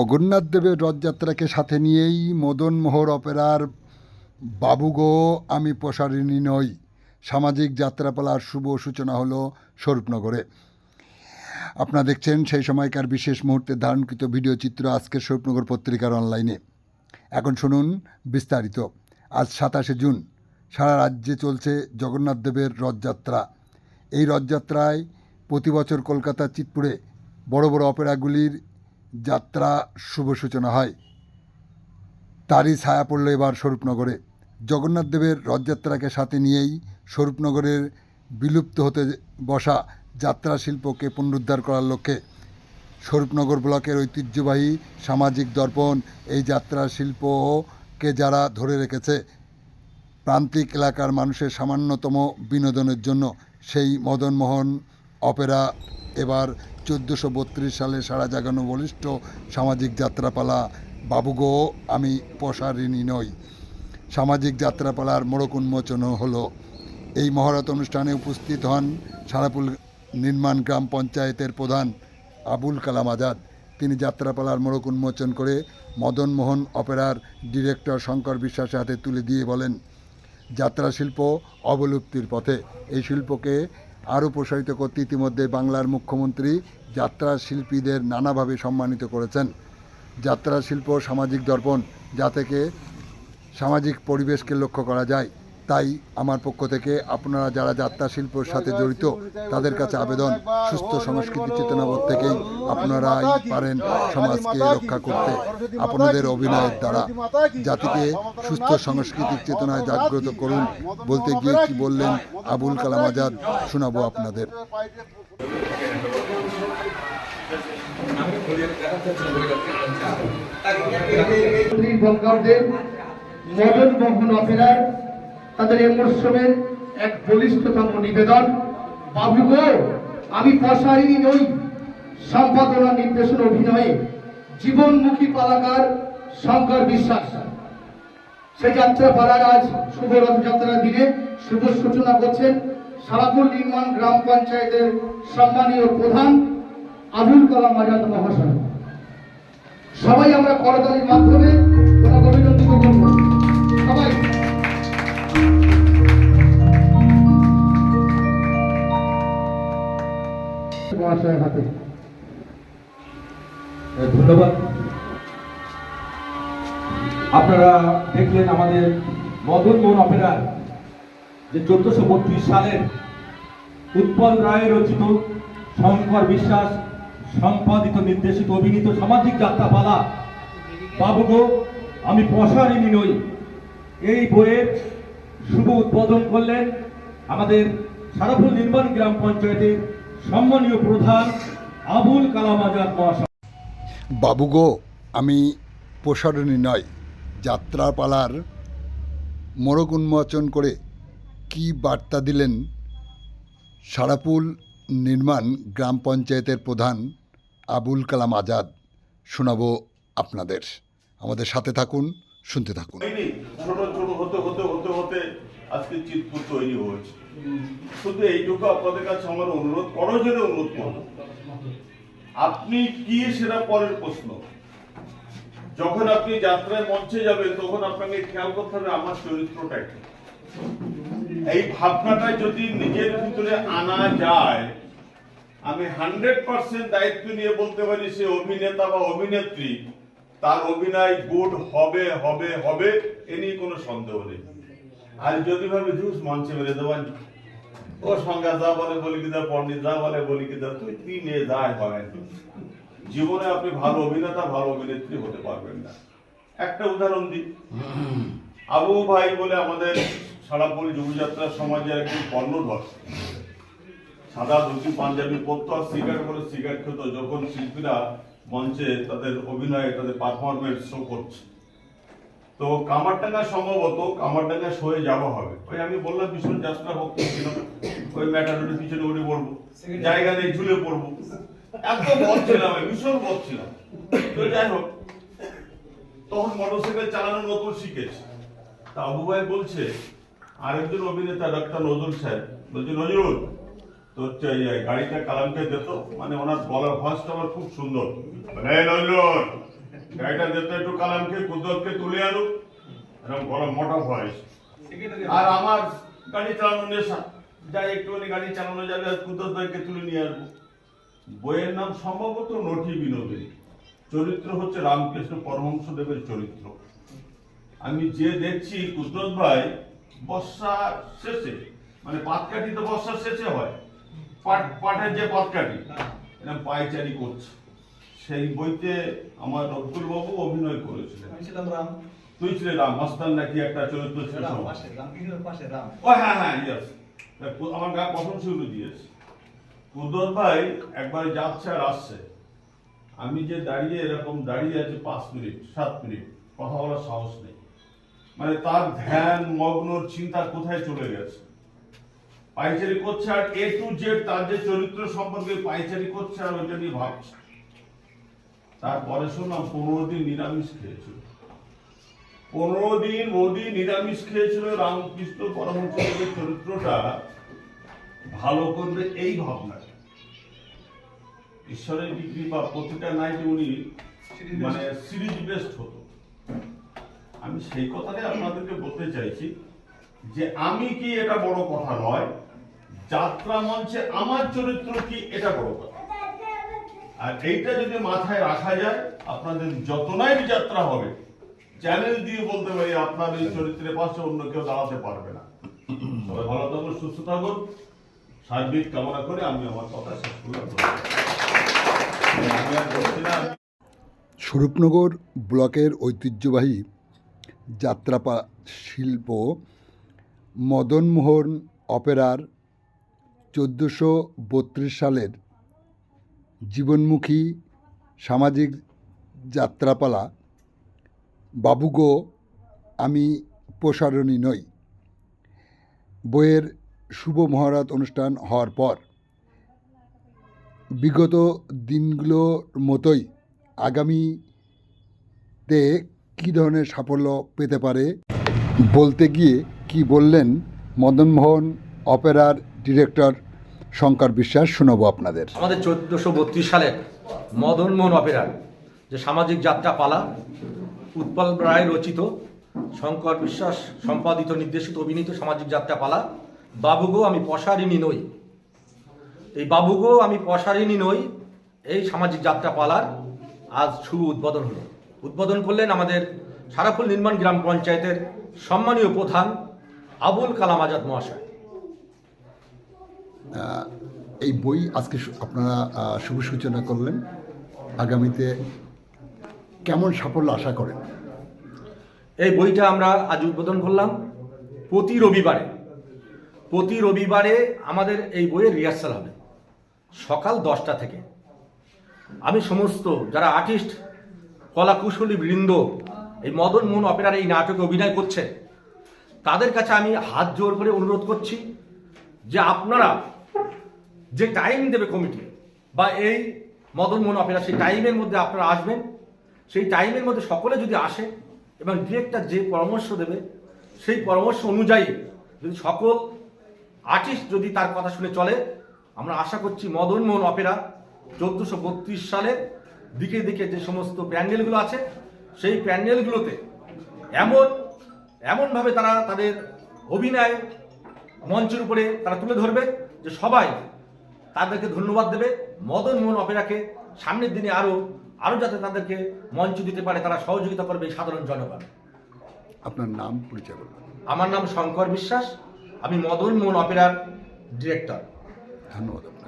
জগন্নাথ দেবের রথযাত্রাকে সাথে নিয়েই মদন মোহর অপেরার বাবুগো আমি প্রসারিণী নই। সামাজিক যাত্রাপালার শুভ সূচনা হলো স্বরূপনগরে। আপনারা দেখছেন সেই সময়কার বিশেষ মুহূর্তে ধারণকৃত ভিডিও চিত্র আজকের স্বরূপনগর পত্রিকার অনলাইনে। এখন শুনুন বিস্তারিত। আজ সাতাশে জুন, সারা রাজ্যে চলছে জগন্নাথ দেবের রথযাত্রা। এই রথযাত্রায় প্রতি বছর কলকাতার চিতপুরে বড় বড় অপেরাগুলির যাত্রা শুভ সূচনা হয়। তারই ছায়া পড়ল এবার স্বরূপনগরে। জগন্নাথ দেবের রথযাত্রাকে সাথে নিয়েই স্বরূপনগরের বিলুপ্ত হতে বসা যাত্রা শিল্পকে পুনরুদ্ধার করার লক্ষ্যে স্বরূপনগর ব্লকের ঐতিহ্যবাহী সামাজিক দর্পণ এই যাত্রা শিল্পকে যারা ধরে রেখেছে, প্রান্তিক এলাকার মানুষের সামান্যতম বিনোদনের জন্য সেই মদনমোহন অপেরা এবার চোদ্দোশো বত্রিশ সালে সারা জাগানো বলিষ্ঠ সামাজিক যাত্রাপালা বাবুগো আমি প্রসারিণী নই। সামাজিক যাত্রাপালার মোড়ক উন্মোচনও হলো। এই মহরত অনুষ্ঠানে উপস্থিত হন সারাপুল নির্মাণ গ্রাম পঞ্চায়েতের প্রধান আবুল কালাম আজাদ। তিনি যাত্রাপালার মোড়ক উন্মোচন করে মদন মোহন অপেরার ডিরেক্টর শঙ্কর বিশ্বাসের হাতে তুলে দিয়ে বলেন, যাত্রা শিল্প অবলুপ্তির পথে। এই শিল্পকে আরও প্রসারিত করতে ইতিমধ্যে বাংলার মুখ্যমন্ত্রী যাত্রা শিল্পীদের নানাভাবে সম্মানিত করেছেন। যাত্রা শিল্প সামাজিক দর্পণ যা থেকে সামাজিক পরিবেশকে লক্ষ্য করা যায়। তাই আমার পক্ষ থেকে আপনারা যারা যাত্রা শিল্পের সাথে জড়িত, তাদের কাছে আবেদন। সুস্থ সংস্কৃতি চেতনাবোধ থেকেই আপনারাই পারেন সমাজকে রক্ষা করতে। আপনাদের অভিনয়ের দ্বারা জাতিকে সুস্থ সাংস্কৃতিক চেতনায় জাগ্রত করুন বলতে গিয়ে কি বললেন আবুল কালাম আজাদ, শোনাবো আপনাদের। মদন মোহন অপেরার তাদের এই মরশুমের এক বলিষ্ঠতম নিবেদন, বাবু গো, আমি পশারিনী নই। সম্পাদনা নির্দেশন অভিনয়ে জীবনমুখী পালাকার শঙ্কর বিশ্বাস। সে যাত্রা পালার আজ শুভ রথযাত্রার দিনে শুভ সূচনা করছেন সারাপুর নির্মাণ গ্রাম পঞ্চায়েতের সম্মানীয় প্রধান আবুল কালাম আজাদ মহাশয়। সবাই আমরা করতালির মাধ্যমে ওনাকে অভিনন্দিত করব। মহাশয়ের হাতে। ধন্যবাদ। আপনারা দেখলেন আমাদের মদন মোহন অপেরার যে চোদ্দশো বত্রিশ সালের উৎপল রায় রচিত শঙ্কর বিশ্বাস সম্পাদিত নির্দেশিত অভিনীত সামাজিক যাত্রাপালা বাবুগো আমি প্রসারিণী নই। এই বইয়ের শুভ উদ্বোধন করলেন আমাদের সারাফুল নির্মাণ গ্রাম পঞ্চায়েতের সম্মানীয় প্রধান আবুল কালাম আজাদ মহাশয়। বাবুগো আমি প্রসারণী নয় যাত্রাপালার মোড়ক উন্মোচন করে কি বার্তা দিলেন সারাপুল নির্মাণ গ্রাম পঞ্চায়েতের প্রধান আবুল কালাম আজাদ শোনাবো আপনাদের। আমাদের সাথে থাকুন শুনতে থাকুন। ছোট ছোট হতে হতে হতে হতে আজকে চিতপুর তৈরি হয়েছে। শুধু এইটুকু আপনাদের কাছে আমার অনুরোধ করজনে অনুরোধ করব। আপনি কি সেটা পরের প্রশ্ন? যখন আপনি যাত্রায় মঞ্চে যাবেন তখন আপনাকে খেয়াল করতে হবে আমার চরিত্রটা কি। এই ভাবনাটা যদি নিজের ভিতরে আনা যায় আমি হান্ড্রেড পার্সেন্ট দায়িত্ব নিয়ে বলতে পারি সে অভিনেতা বা অভিনেত্রী তার অভিনয় গুড হবে হবে হবে এ নিয়ে কোনো সন্দেহ নেই। আর যদি ভাবে ধুস মঞ্চে মেরে দেবেন ও সংজ্ঞা যা বলে বলি কিদা পণ্ডিত যা বলে বলি কিদা তুই তুই নিয়ে যায় হয় জীবনে আপনি ভালো অভিনেতা, ভালো অভিনেত্রী হতে পারবেন না। একটা উদাহরণ দিই। আবু ভাই বলে আমাদের সারাপুর যুবযাত্রা সমাজের একজন কর্ণধর সাদা ধুতি, পাঞ্জাবি পরতো, আর সিগারেট করে সিগারেট খেত। যখন শিল্পীরা মঞ্চে তাদের অভিনয়ে, তাদের পারফরমেন্স শো করছে। তো কামারডাঙ্গা সম্ভবত কামারডাঙ্গা শোয়ে যাওয়া হবে। ওই আমি বললাম ভীষণ যাত্রা ভক্তি ছিল ওই ম্যাটারের পিছনে উঠে পড়ব জায়গা নেই ঝুলে পড়ব। এত বদ ছিলাম আমি, ভীষণ বদ ছিলাম। তো যাই হোক তখন মোটরসাইকেল চালানো নতুন শিখেছি। তা আবু ভাই বলছে আরেকজন অভিনেতা ডাক্তার নজরুল সাহেব। বলছে নজরুল তো হচ্ছে গাড়িটা কালামকে দিত মানে ওনার বলার ভয়েসটা আমার খুব সুন্দর। নজরুল গাড়িটা যেতে একটু কালামকে কুদরতকে তুলে আনুক। এরকম বড় মোটা ভয়েস আর আমার গাড়ি চালানো নেশা। যাই একটুখানি গাড়ি চালানো যাবে আর কুদরত ভাইকে তুলে নিয়ে আসব। বইয়ের নাম সম্ভবত নটি বিনোদিনী চরিত্র হচ্ছে রামকৃষ্ণ পরমহংস দেবের চরিত্র। আমি যে দেখছি কুদরত ভাই বর্ষা শেষে মানে পাটকাঠি তো বর্ষার শেষে হয়। পাট পাটের যে পাটকাঠি এরকম পায়চারি করছে। সেই বইতে আমার রব্দুল বাবু অভিনয় করেছিলেন। আমি ছিলাম রাম। তুই ছিলে রাম মস্তান নাকি একটা চরিত্র ছিল পাশে রাম ও হ্যাঁ হ্যাঁ ইয়েস আমার গা প্রথম শুরু দিয়েছে। কুদর ভাই একবার যাচ্ছে আর আসছে। আমি যে দাঁড়িয়ে এরকম দাঁড়িয়ে আছি পাঁচ মিনিট সাত মিনিট কথা বলার সাহস নেই। মানে তার ধ্যান মগ্নর চিন্তা কোথায় চলে গেছে? পাইচারি করছে আর এ টু জেড তার যে চরিত্র সম্পর্কে পাইচারি করছে আর ওইটা নিয়ে ভাবছে। তারপরে শুনলাম পনেরো দিন নিরামিষ খেয়েছিল। পনেরো দিন মোদি নিরামিষ খেয়েছিল রামকৃষ্ণ পরমহংসদেবের চরিত্রটা ভালো করবে এই ভাবনা ঈশ্বরের ডিগ্রি বা প্রতিটা নাইটে উনি মানে সিরিজ বেস্ট হতো। আমি সেই কথাটাই আপনাদেরকে বলতে চাইছি যে আমি কি এটা বড় কথা নয় যাত্রা মঞ্চে আমার চরিত্র কি এটা বড় কথা? আর এইটা যদি মাথায় রাখা যায়, আপনাদের যত নাইট যাত্রা হবে চ্যালেঞ্জ দিয়ে বলতে পারি আপনার এই চরিত্রের পাশে অন্য কেউ দাঁড়াতে পারবে না। সবাই ভালো থাকুন, সুস্থ থাকুন। সার্বিক কামনা করে আমি আমার কথা শেষ করলাম। স্বরূপনগর ব্লকের ঐতিহ্যবাহী যাত্রাপা শিল্প মদনমোহন অপেরার চোদ্দোশো সালের জীবনমুখী সামাজিক যাত্রাপালা, বাবুগো আমি প্রসারণী নই। বইয়ের শুভ মহারাত অনুষ্ঠান হওয়ার পর বিগত দিনগুলোর মতোই আগামীতে কী ধরনের সাফল্য পেতে পারে বলতে গিয়ে কি বললেন মদনমোহন অপেরার ডিরেক্টর শঙ্কর বিশ্বাস, শোনাবো আপনাদের। আমাদের চোদ্দোশো বত্রিশ সালের মদনমোহন অপেরার যে সামাজিক যাত্রা পালা, উৎপল রায় রচিত শঙ্কর বিশ্বাস সম্পাদিত, নির্দেশিত, অভিনীত সামাজিক যাত্রা পালা বাবুগো আমি পশারিণী নই। এই বাবুগো আমি পশারিণী নই, এই সামাজিক যাত্রা পালার আজ শুভ উদ্বোধন হলো। উদ্বোধন করলেন আমাদের সারাফুল নির্মাণ গ্রাম পঞ্চায়েতের সম্মানীয় প্রধান আবুল কালাম আজাদ মহাশয়। এই বই আজকে আপনারা শুভ সূচনা করলেন। আগামীতে কেমন সাফল্য আশা করেন? এই বইটা আমরা আজ উদ্বোধন করলাম প্রতি রবিবারে। প্রতি রবিবারে আমাদের এই বইয়ের রিহার্সাল হবে। সকাল দশটা থেকে। আমি সমস্ত যারা আর্টিস্ট কলাকুশলী বৃন্দ, এই মদন মোহন অপেরার এই নাটকে অভিনয় করছে, তাদের কাছে আমি হাত জোর করে অনুরোধ করছি যে আপনারা যে টাইম দেবে কমিটি বা এই মদন মোহন অপেরা সেই টাইমের মধ্যে আপনারা আসবেন। সেই টাইমের মধ্যে সকলে যদি আসে, এবং ডিরেক্টর যে পরামর্শ দেবে, সেই পরামর্শ অনুযায়ী যদি সকল আর্টিস্ট যদি তার কথা শুনে চলে, আমরা আশা করছি মদন মোহন অপেরা চোদ্দোশো বত্রিশ সালের দিকে দিকে যে সমস্ত প্যান্ডেলগুলো আছে, সেই প্যান্ডেলগুলোতে এমন এমনভাবে তারা তাদের অভিনয় মঞ্চের উপরে তারা তুলে ধরবে যে সবাই তাদেরকে ধন্যবাদ দেবে। মদন মোহন অপেরাকে সামনের দিনে আরও আরও যাতে তাদেরকে মঞ্চ দিতে পারে তারা সহযোগিতা করবে সাধারণ জনগণ। আপনার নাম পরিচয় আমার নাম শঙ্কর বিশ্বাস। আমি মদন মোহন অপেরার ডিরেক্টর ধন্যবাদ।